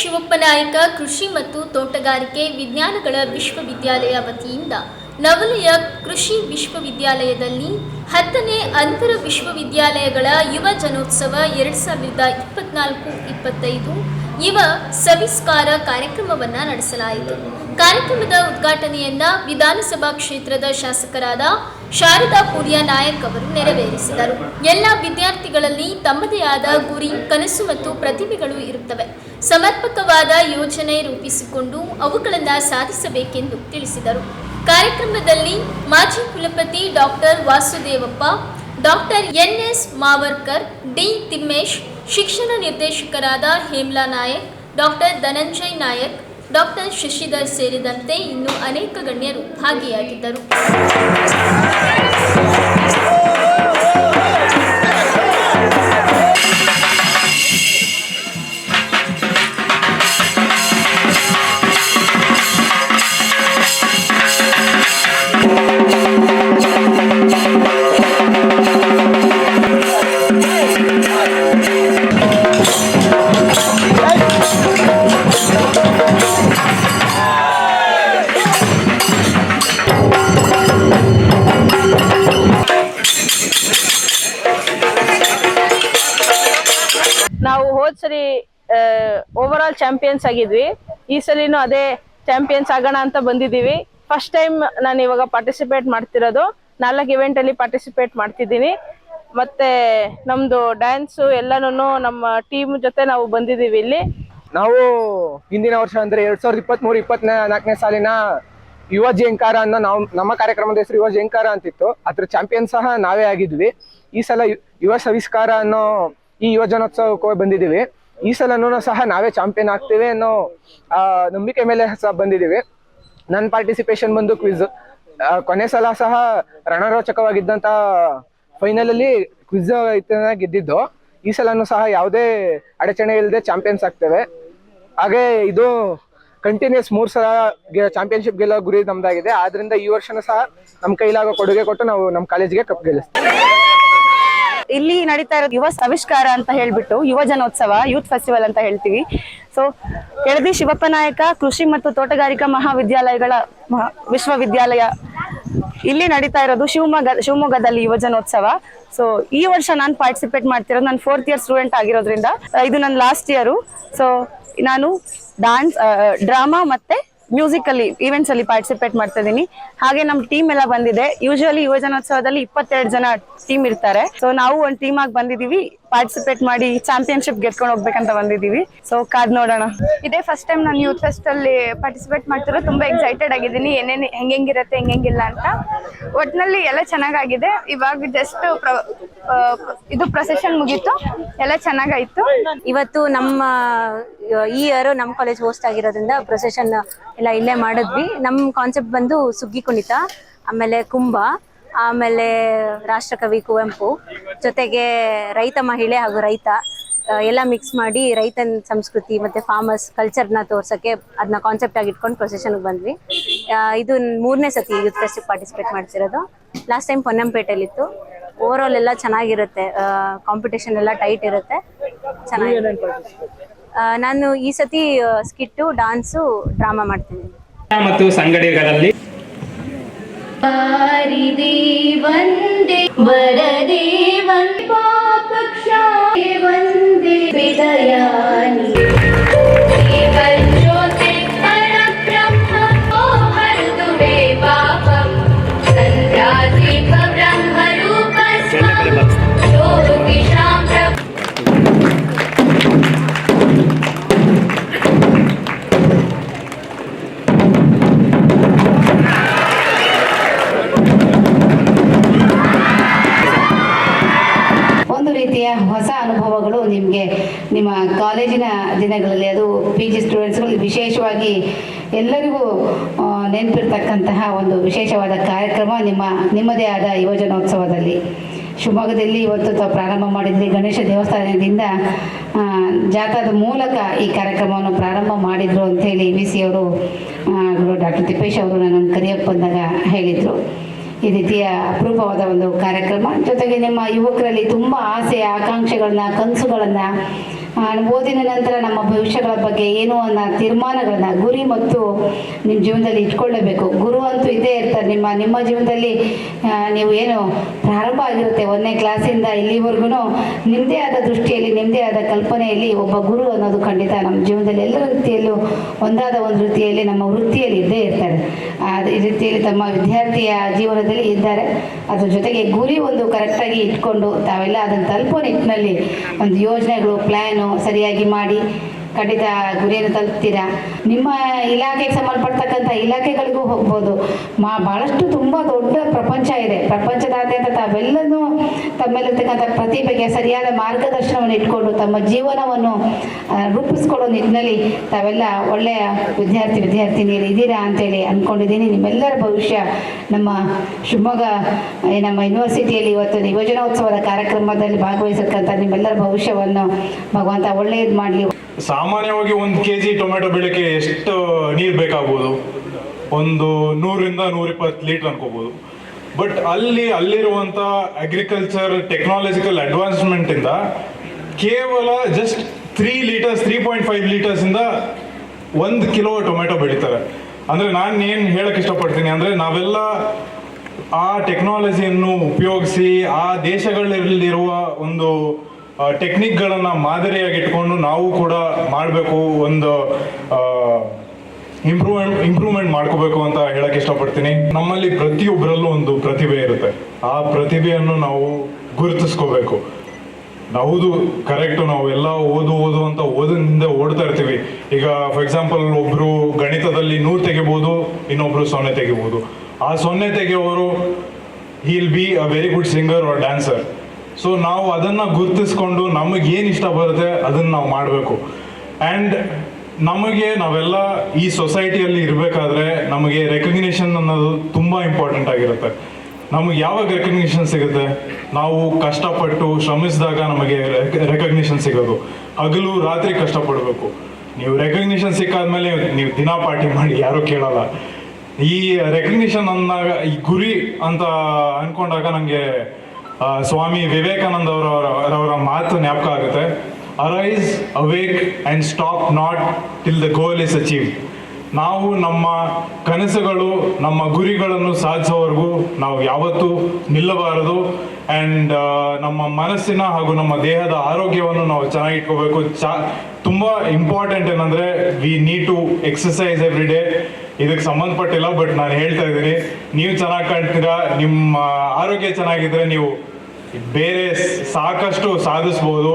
ಶಿವಪ್ಪನಾಯಕ ಕೃಷಿ ಮತ್ತು ತೋಟಗಾರಿಕೆ ವಿಜ್ಞಾನಗಳ ವಿಶ್ವವಿದ್ಯಾಲಯ ವತಿಯಿಂದ ನವಲೆಯ ಕೃಷಿ ವಿಶ್ವವಿದ್ಯಾಲಯದಲ್ಲಿ ಹತ್ತನೇ ಅಂತರ ವಿಶ್ವವಿದ್ಯಾಲಯಗಳ ಯುವ ಜನೋತ್ಸವ ಎರಡು ಸಾವಿರದ ಇಪ್ಪತ್ನಾಲ್ಕು ಇಪ್ಪತ್ತೈದು ಯುವ ಸವಿಸ್ಕಾರ ಕಾರ್ಯಕ್ರಮವನ್ನು ನಡೆಸಲಾಯಿತು. ಕಾರ್ಯಕ್ರಮದ ಉದ್ಘಾಟನೆಯನ್ನ ವಿಧಾನಸಭಾ ಕ್ಷೇತ್ರದ ಶಾಸಕರಾದ ಶಾರದಾ ಪುರಿಯ ನಾಯಕ್ ಅವರು ನೆರವೇರಿಸಿದರು. ಎಲ್ಲ ವಿದ್ಯಾರ್ಥಿಗಳಲ್ಲಿ ತಮ್ಮದೇ ಆದ ಗುರಿ, ಕನಸು ಮತ್ತು ಪ್ರತಿಭೆಗಳು ಇರುತ್ತವೆ. ಸಮರ್ಪಕವಾದ ಯೋಜನೆ ರೂಪಿಸಿಕೊಂಡು ಅವುಗಳನ್ನು ಸಾಧಿಸಬೇಕೆಂದು ತಿಳಿಸಿದರು. ಕಾರ್ಯಕ್ರಮದಲ್ಲಿ ಮಾಜಿ ಕುಲಪತಿ doctor Vasudevappa doctor NS Mavarkar, D. Timmesh, ಶಿಕ್ಷಣ ನಿರ್ದೇಶಕರಾದ ಹೇಮ್ಲಾ ನಾಯಕ್ ಡಾಕ್ಟರ್ ಧನಂಜಯ್ ನಾಯಕ್ ಡಾಕ್ಟರ್ ಶಶಿಧರ್ ಸೇರಿದಂತೆ ಇನ್ನು ಅನೇಕ ಗಣ್ಯರು ಭಾಗಿಯಾಗಿದ್ದರು. ಓವರ್ ಆಲ್ ಚಾಂಪಿಯನ್ಸ್ ಆಗಿದ್ವಿ. ಈ ಸಲಿನೂ ಅದೇ ಚಾಂಪಿಯನ್ಸ್ ಆಗೋಣ ಅಂತ ಬಂದಿದ್ದೀವಿ. ಫಸ್ಟ್ ಟೈಮ್ ನಾನು ಇವಾಗ ಪಾರ್ಟಿಸಿಪೇಟ್ ಮಾಡ್ತಿರೋದು. ನಾಲ್ಕು ಇವೆಂಟ್ ಅಲ್ಲಿ ಪಾರ್ಟಿಸಿಪೇಟ್ ಮಾಡ್ತಿದ್ದೀನಿ. ಮತ್ತೆ ನಮ್ದು ಡ್ಯಾನ್ಸು ಎಲ್ಲಾನು ನಮ್ಮ ಟೀಮ್ ಜೊತೆ ನಾವು ಬಂದಿದ್ದೀವಿ ಇಲ್ಲಿ. ನಾವು ಹಿಂದಿನ ವರ್ಷ ಅಂದ್ರೆ ಎರಡ್ ಸಾವಿರದ ಇಪ್ಪತ್ತ್ ಮೂರು ಇಪ್ಪತ್ತ್ ನಾಲ್ಕನೇ ಸಾಲಿನ ಯುವ ಜಯಂಕಾರ ಅನ್ನೋ ನಾವು, ನಮ್ಮ ಕಾರ್ಯಕ್ರಮದ ಹೆಸರು ಯುವ ಜಯಂಕಾರ ಅಂತಿತ್ತು. ಅದ್ರ ಚಾಂಪಿಯನ್ ಸಹ ನಾವೇ ಆಗಿದ್ವಿ. ಈ ಸಲ ಯುವ ಸವಿಸ್ಕಾರ ಅನ್ನೋ ಈ ಯುವ ಜನೋತ್ಸವಕ್ಕೆ ಬಂದಿದ್ದೀವಿ. ಈ ಸಲನೂ ಸಹ ನಾವೇ ಚಾಂಪಿಯನ್ ಆಗ್ತೇವೆ ಅನ್ನೋ ನಂಬಿಕೆ ಮೇಲೆ ಸಹ ಬಂದಿದ್ದೀವಿ. ನನ್ನ ಪಾರ್ಟಿಸಿಪೇಷನ್ ಬಂದು ಕ್ವಿಜ್ ಕೊನೆ ಸಲ ಸಹ ರಣರೋಚಕವಾಗಿದ್ದಂತ ಫೈನಲ್ ಅಲ್ಲಿ ಕ್ವಿಜ್ ಗೆದ್ದಿದ್ದು. ಈ ಸಲನೂ ಸಹ ಯಾವುದೇ ಅಡಚಣೆ ಇಲ್ಲದೆ ಚಾಂಪಿಯನ್ಸ್ ಆಗ್ತೇವೆ. ಹಾಗೆ ಇದು ಕಂಟಿನ್ಯೂಸ್ ಮೂರ್ ಸಲ ಚಾಂಪಿಯನ್ಶಿಪ್ ಗೆಲ್ಲೋ ಗುರಿ ನಮ್ದಾಗಿದೆ. ಆದ್ರಿಂದ ಈ ವರ್ಷನೂ ಸಹ ನಮ್ಮ ಕೈಲಾಗೋ ಕೊಡುಗೆ ಕೊಟ್ಟು ನಾವು ನಮ್ಮ ಕಾಲೇಜ್ಗೆ ಕಪ್ ಗೆಲ್ಲಿಸ್ತೀವಿ. ಇಲ್ಲಿ ನಡೀತಾ ಇರೋದು ಯುವ ಸವಿಷ್ಕಾರ ಅಂತ ಹೇಳ್ಬಿಟ್ಟು ಯುವ ಜನೋತ್ಸವ, ಯೂತ್ ಫೆಸ್ಟಿವಲ್ ಅಂತ ಹೇಳ್ತೀವಿ. ಸೊ ಕೆಳದಿ ಶಿವಪ್ಪ ನಾಯಕ, ಕೃಷಿ ಮತ್ತು ತೋಟಗಾರಿಕಾ ಮಹಾವಿದ್ಯಾಲಯಗಳ ಮಹಾ- ವಿಶ್ವವಿದ್ಯಾಲಯ. ಇಲ್ಲಿ ನಡೀತಾ ಇರೋದು ಶಿವಮೊಗ್ಗ, ಶಿವಮೊಗ್ಗದಲ್ಲಿ ಯುವ ಜನೋತ್ಸವ. ಸೊ ಈ ವರ್ಷ ನಾನು ಪಾರ್ಟಿಸಿಪೇಟ್ ಮಾಡ್ತಿರೋದು ನಾನು ಫೋರ್ತ್ ಇಯರ್ ಸ್ಟೂಡೆಂಟ್ ಆಗಿರೋದ್ರಿಂದ, ಇದು ನನ್ನ ಲಾಸ್ಟ್ ಇಯರು ಸೊ ನಾನು ಡಾನ್ಸ್ ಡ್ರಾಮಾ ಮತ್ತೆ ಮ್ಯೂಸಿಕ್ ಅಲ್ಲಿ ಈವೆಂಟ್ಸ್ ಅಲ್ಲಿ ಪಾರ್ಟಿಸಿಪೇಟ್ ಮಾಡ್ತಾ ಇದೀನಿ. ಹಾಗೆ ನಮ್ಮ ಟೀಮ್ ಎಲ್ಲ ಬಂದಿದೆ. ಯೂಶಲಿ ಯುವಜನೋತ್ಸವದಲ್ಲಿ ಇಪ್ಪತ್ತೆರಡು ಜನ ಟೀಮ್ ಇರ್ತಾರೆ. ಸೊ ನಾವು ಒಂದ್ ಟೀಮ್ ಆಗಿ ಬಂದಿದೀವಿ. ಪಾರ್ಟಿಸಿಪೇಟ್ ಮಾಡಿ ಚಾಂಪಿಯನ್ಶಿಪ್ ಗೆದ್ಕೊಂಡು ಹೋಗ್ಬೇಕಂತ ಬಂದಿದೀವಿ. ಸೊ ಕಾದ್ ನೋಡೋಣ. ಇದೇ ಫಸ್ಟ್ ಟೈಮ್ ನಾನು ಯೂತ್ ಫೆಸ್ಟ್ ಅಲ್ಲಿ ಪಾರ್ಟಿಸಿಪೇಟ್ ಮಾಡ್ತಿರೋ ತುಂಬಾ ಎಕ್ಸೈಟೆಡ್ ಆಗಿದ್ದೀನಿ. ಏನೇನು ಹೆಂಗೆಂಗಿರತ್ತೆ ಹೆಂಗೆಂಗಿಲ್ಲ ಅಂತ. ಒಟ್ನಲ್ಲಿ ಎಲ್ಲ ಚೆನ್ನಾಗಾಗಿದೆ. ಇವಾಗ ಜಸ್ಟ್ ಇದು ಪ್ರೊಸೆಷನ್ ಮುಗೀತು. ಎಲ್ಲ ಚೆನ್ನಾಗಾಯ್ತು. ಇವತ್ತು ನಮ್ಮ ಈ ಇಯರ್ ನಮ್ಮ ಕಾಲೇಜ್ ಹೋಸ್ಟ್ ಆಗಿರೋದ್ರಿಂದ ಪ್ರೊಸೆಷನ್ ಎಲ್ಲ ಇಲ್ಲೇ ಮಾಡಿದ್ವಿ. ನಮ್ಮ ಕಾನ್ಸೆಪ್ಟ್ ಬಂದು ಸುಗ್ಗಿ ಕುಣಿತ, ಆಮೇಲೆ ಕುಂಭ, ಆಮೇಲೆ ರಾಷ್ಟ್ರಕವಿ ಕುವೆಂಪು, ಜೊತೆಗೆ ರೈತ ಮಹಿಳೆ ಹಾಗೂ ರೈತ ಎಲ್ಲ ಮಿಕ್ಸ್ ಮಾಡಿ ರೈತನ ಸಂಸ್ಕೃತಿ ಮತ್ತೆ ಫಾರ್ಮರ್ಸ್ ಕಲ್ಚರ್ನ ತೋರ್ಸಕ್ಕೆ ಅದನ್ನ ಕಾನ್ಸೆಪ್ಟ್ ಆಗಿ ಇಟ್ಕೊಂಡು ಪ್ರೊಸೆಷನ್ಗೆ ಬಂದ್ವಿ. ಇದು ಮೂರನೇ ಸತಿ ಯೂತ್ ಫೆಸ್ಟಿಗೆ ಪಾರ್ಟಿಸಿಪೇಟ್ ಮಾಡ್ತಿರೋದು ಲಾಸ್ಟ್ ಟೈಮ್ ಪೊನ್ನಂಪೇಟೆಲಿತ್ತು ಓವರ್ ಆಲ್ ಎಲ್ಲ ಚೆನ್ನಾಗಿರುತ್ತೆ. ಕಾಂಪಿಟೇಷನ್ ಎಲ್ಲ ಟೈಟ್ ಇರುತ್ತೆ. ಚೆನ್ನಾಗಿ. ಆ, ನಾನು ಈ ಸತಿ ಸ್ಕಿಟ್ಟು ಡಾನ್ಸು ಡ್ರಾಮಾ ಮಾಡ್ತೀನಿ. ಮತ್ತು ಸಂಗಡಿಗಳಲ್ಲಿ. ಒಂದೇ ಪಾಪಕ್ಷಾಯ ಒಂದೇ ದಿನಗಳಲ್ಲಿ ಅದು ಪಿ ಜಿ ಸ್ಟೂಡೆಂಟ್ಸ್ಗಳು ವಿಶೇಷವಾಗಿ ಎಲ್ಲರಿಗೂ ನೆನಪಿರ್ತಕ್ಕಂತಹ ಒಂದು ವಿಶೇಷವಾದ ಕಾರ್ಯಕ್ರಮ ನಿಮ್ಮ, ನಿಮ್ಮದೇ ಆದ ಯುವಜನೋತ್ಸವದಲ್ಲಿ. ಶಿವಮೊಗ್ಗದಲ್ಲಿ ಇವತ್ತು ತಾವು ಪ್ರಾರಂಭ ಮಾಡಿದ್ರಿ ಗಣೇಶ ದೇವಸ್ಥಾನದಿಂದ ಜಾಥಾದ ಮೂಲಕ ಈ ಕಾರ್ಯಕ್ರಮವನ್ನು ಪ್ರಾರಂಭ ಮಾಡಿದ್ರು ಅಂತೇಳಿ ಬಿ ಸಿ ಅವರು ಡಾಕ್ಟರ್ ತಿಪ್ಪೇಶ್ ಅವರು ನನ್ನನ್ನು ಕರೆಯಕ್ಕೆ ಬಂದಾಗ ಹೇಳಿದರು. ಈ ರೀತಿಯ ಅಪರೂಪವಾದ ಒಂದು ಕಾರ್ಯಕ್ರಮ. ಜೊತೆಗೆ ನಿಮ್ಮ ಯುವಕರಲ್ಲಿ ತುಂಬ ಆಸೆ, ಆಕಾಂಕ್ಷೆಗಳನ್ನ, ಕನಸುಗಳನ್ನ ಓದಿನ ನಂತರ ನಮ್ಮ ಭವಿಷ್ಯಗಳ ಬಗ್ಗೆ ಏನು ಅನ್ನೋ ತೀರ್ಮಾನಗಳನ್ನ ಗುರಿ ಮತ್ತು ನಿಮ್ಮ ಜೀವನದಲ್ಲಿ ಇಟ್ಕೊಳ್ಳಬೇಕು. ಗುರು ಅಂತೂ ಇದ್ದೇ ಇರ್ತಾರೆ. ನಿಮ್ಮ ನಿಮ್ಮ ಜೀವನದಲ್ಲಿ ನೀವು ಏನು ಪ್ರಾರಂಭ ಆಗಿರುತ್ತೆ ಒಂದನೇ ಕ್ಲಾಸಿಂದ ಇಲ್ಲಿವರೆಗೂ ನಿಮ್ಮದೇ ಆದ ದೃಷ್ಟಿಯಲ್ಲಿ ನಿಮ್ಮದೇ ಆದ ಕಲ್ಪನೆಯಲ್ಲಿ ಒಬ್ಬ ಗುರು ಅನ್ನೋದು ಖಂಡಿತ ನಮ್ಮ ಜೀವನದಲ್ಲಿ ಎಲ್ಲ ರೀತಿಯಲ್ಲೂ ಒಂದಾದ ಒಂದು ರೀತಿಯಲ್ಲಿ ನಮ್ಮ ವೃತ್ತಿಯಲ್ಲಿ ಇದ್ದೇ ಇರ್ತಾರೆ. ಆ ರೀತಿಯಲ್ಲಿ ತಮ್ಮ ವಿದ್ಯಾರ್ಥಿಯ ಜೀವನದಲ್ಲಿ ಇದ್ದಾರೆ. ಅದ್ರ ಜೊತೆಗೆ ಗುರಿ ಒಂದು ಕರೆಕ್ಟಾಗಿ ಇಟ್ಕೊಂಡು ತಾವೆಲ್ಲ ಅದನ್ನು ತಲುಪೋ ನಿಟ್ಟಿನಲ್ಲಿ ಒಂದು ಯೋಜನೆಗಳು ಪ್ಲ್ಯಾನು ಸರಿಯಾಗಿ ಮಾಡಿ ಖಂಡಿತ ಗುರಿಯನ್ನು ತಲುಪ್ತೀರಾ? ನಿಮ್ಮ ಇಲಾಖೆಗೆ ಸಂಬಂಧಪಡ್ತಕ್ಕಂಥ ಇಲಾಖೆಗಳಿಗೂ ಹೋಗ್ಬೋದು. ಮಾ ಭಾಳಷ್ಟು ತುಂಬ ದೊಡ್ಡ ಪ್ರಪಂಚ ಇದೆ. ಪ್ರಪಂಚದಾದ್ಯಂತ ತಾವೆಲ್ಲನೂ ತಮ್ಮಲ್ಲಿರ್ತಕ್ಕಂಥ ಪ್ರತಿಭೆಗೆ ಸರಿಯಾದ ಮಾರ್ಗದರ್ಶನವನ್ನು ಇಟ್ಕೊಂಡು ತಮ್ಮ ಜೀವನವನ್ನು ರೂಪಿಸ್ಕೊಳ್ಳೋ ನಿಟ್ಟಿನಲ್ಲಿ ತಾವೆಲ್ಲ ಒಳ್ಳೆಯ ವಿದ್ಯಾರ್ಥಿ, ವಿದ್ಯಾರ್ಥಿನಿಯರು ಇದ್ದೀರಾ ಅಂತೇಳಿ ಅಂದ್ಕೊಂಡಿದ್ದೀನಿ ನಿಮ್ಮೆಲ್ಲರ ಭವಿಷ್ಯ ನಮ್ಮ ಶಿವಮೊಗ್ಗ ನಮ್ಮ ಯೂನಿವರ್ಸಿಟಿಯಲ್ಲಿ ಇವತ್ತು ಯುವಜನೋತ್ಸವದ ಕಾರ್ಯಕ್ರಮದಲ್ಲಿ ಭಾಗವಹಿಸಕ್ಕಂಥ ನಿಮ್ಮೆಲ್ಲರ ಭವಿಷ್ಯವನ್ನು ಭಗವಂತ ಒಳ್ಳೆಯದು ಮಾಡಲಿ. ಸಾಮಾನ್ಯವಾಗಿ ಒಂದು ಕೆ ಜಿ ಟೊಮೆಟೊ ಬೆಳೆಗೆ ಎಷ್ಟು ನೀರು ಬೇಕಾಗ್ಬೋದು? ಒಂದು ನೂರಿಂದ ನೂರಿಪ್ಪತ್ತು ಲೀಟರ್ ಅನ್ಕೋಬಹುದು ಬಟ್ ಅಲ್ಲಿ ಅಲ್ಲಿರುವಂಥ ಅಗ್ರಿಕಲ್ಚರ್ ಟೆಕ್ನಾಲಜಿಕಲ್ ಅಡ್ವಾನ್ಸ್ಮೆಂಟಿಂದ ಕೇವಲ just three litres three point five ಲೀಟರ್ಸಿಂದ ಒಂದು ಕಿಲೋ ಟೊಮೆಟೊ ಬೆಳೀತಾರೆ. ಅಂದರೆ ನಾನು ಏನು ಹೇಳಕ್ಕೆ ಇಷ್ಟಪಡ್ತೀನಿ ಅಂದರೆ ನಾವೆಲ್ಲ ಆ ಟೆಕ್ನಾಲಜಿಯನ್ನು ಉಪಯೋಗಿಸಿ ಆ ದೇಶಗಳಲ್ಲಿರುವ ಒಂದು ಟೆಕ್ನಿಕ್ಗಳನ್ನು ಮಾದರಿಯಾಗಿಟ್ಕೊಂಡು ನಾವು ಕೂಡ ಮಾಡಬೇಕು ಒಂದು ಇಂಪ್ರೂವ್ಮೆಂಟ್ ಇಂಪ್ರೂವ್ಮೆಂಟ್ ಮಾಡ್ಕೋಬೇಕು ಅಂತ ಹೇಳಕ್ ಇಷ್ಟಪಡ್ತೀನಿ. ನಮ್ಮಲ್ಲಿ ಪ್ರತಿಯೊಬ್ಬರಲ್ಲೂ ಒಂದು ಪ್ರತಿಭೆ ಇರುತ್ತೆ. ಆ ಪ್ರತಿಭೆಯನ್ನು ನಾವು ಗುರುತಿಸ್ಕೋಬೇಕು. ಹೌದು ಕರೆಕ್ಟ್ ನಾವು ಎಲ್ಲ ಓದು ಓದು ಅಂತ ಓದಿನಿಂದ ಓಡ್ತಾ ಇರ್ತೀವಿ. ಈಗ ಫಾರ್ ಎಕ್ಸಾಂಪಲ್ ಒಬ್ರು ಗಣಿತದಲ್ಲಿ ನೂರು ತೆಗಿಬೋದು, ಇನ್ನೊಬ್ರು ಸೊನ್ನೆ ತೆಗಿಬೋದು. ಆ ಸೊನ್ನೆ ತೆಗೆಯೋರು will be a very good singer or dancer so ನಾವು ಅದನ್ನ ಗುರುತಿಸ್ಕೊಂಡು ನಮಗೆ ಏನು ಇಷ್ಟ ಬರುತ್ತೆ ಅದನ್ನ ನಾವು ಮಾಡಬೇಕು. ಆ್ಯಂಡ್ ನಮಗೆ ನಾವೆಲ್ಲ ಈ ಸೊಸೈಟಿಯಲ್ಲಿ ಇರಬೇಕಾದ್ರೆ ನಮಗೆ ರೆಕಗ್ನಿಷನ್ ಅನ್ನೋದು ತುಂಬ ಇಂಪಾರ್ಟೆಂಟ್ ಆಗಿರುತ್ತೆ. ನಮಗೆ ಯಾವಾಗ ರೆಕಗ್ನಿಷನ್ ಸಿಗುತ್ತೆ? ನಾವು ಕಷ್ಟಪಟ್ಟು ಶ್ರಮಿಸಿದಾಗ ನಮಗೆ ರೆಕಗ್ನಿಷನ್ ಸಿಗೋದು. ಹಗಲು ರಾತ್ರಿ ಕಷ್ಟಪಡಬೇಕು. ನೀವು ರೆಕಗ್ನಿಷನ್ ಸಿಕ್ಕಾದ್ಮೇಲೆ ನೀವು ದಿನ ಪಾರ್ಟಿ ಮಾಡಿ ಯಾರೂ ಕೇಳಲ್ಲ. ಈ ರೆಕಗ್ನಿಷನ್ ಅಂದಾಗ ಈ ಗುರಿ ಅಂತ ಅನ್ಕೊಂಡಾಗ ನನಗೆ ಸ್ವಾಮಿ ವಿವೇಕಾನಂದ ಅವರವರ ಅವರ ಮಾತು ಜ್ಞಾಪಕ ಆಗುತ್ತೆ. Arise awake and stop not till the goal is achieve ನಾವು ನಮ್ಮ ಕನಸುಗಳು, ನಮ್ಮ ಗುರಿಗಳನ್ನು ಸಾಧಿಸೋವರೆಗೂ ನಾವು ಯಾವತ್ತೂ ನಿಲ್ಲಬಾರದು. ಆ್ಯಂಡ್ ನಮ್ಮ ಮನಸ್ಸಿನ ಹಾಗೂ ನಮ್ಮ ದೇಹದ ಆರೋಗ್ಯವನ್ನು ನಾವು ಚೆನ್ನಾಗಿಟ್ಕೋಬೇಕು. ಚಾ, ತುಂಬ ಇಂಪಾರ್ಟೆಂಟ್ ಏನಂದರೆ we need to exercise every day ಇದಕ್ಕೆ ಸಂಬಂಧಪಟ್ಟಿಲ್ಲ ಬಟ್ ನಾನು ಹೇಳ್ತಾ ಇದ್ದೀನಿ. ನೀವು ಚೆನ್ನಾಗಿ ಕಾಣ್ತೀರಾ, ನಿಮ್ಮ ಆರೋಗ್ಯ ಚೆನ್ನಾಗಿದ್ರೆ ನೀವು ಬೇರೆ ಸಾಕಷ್ಟು ಸಾಧಿಸ್ಬೋದು.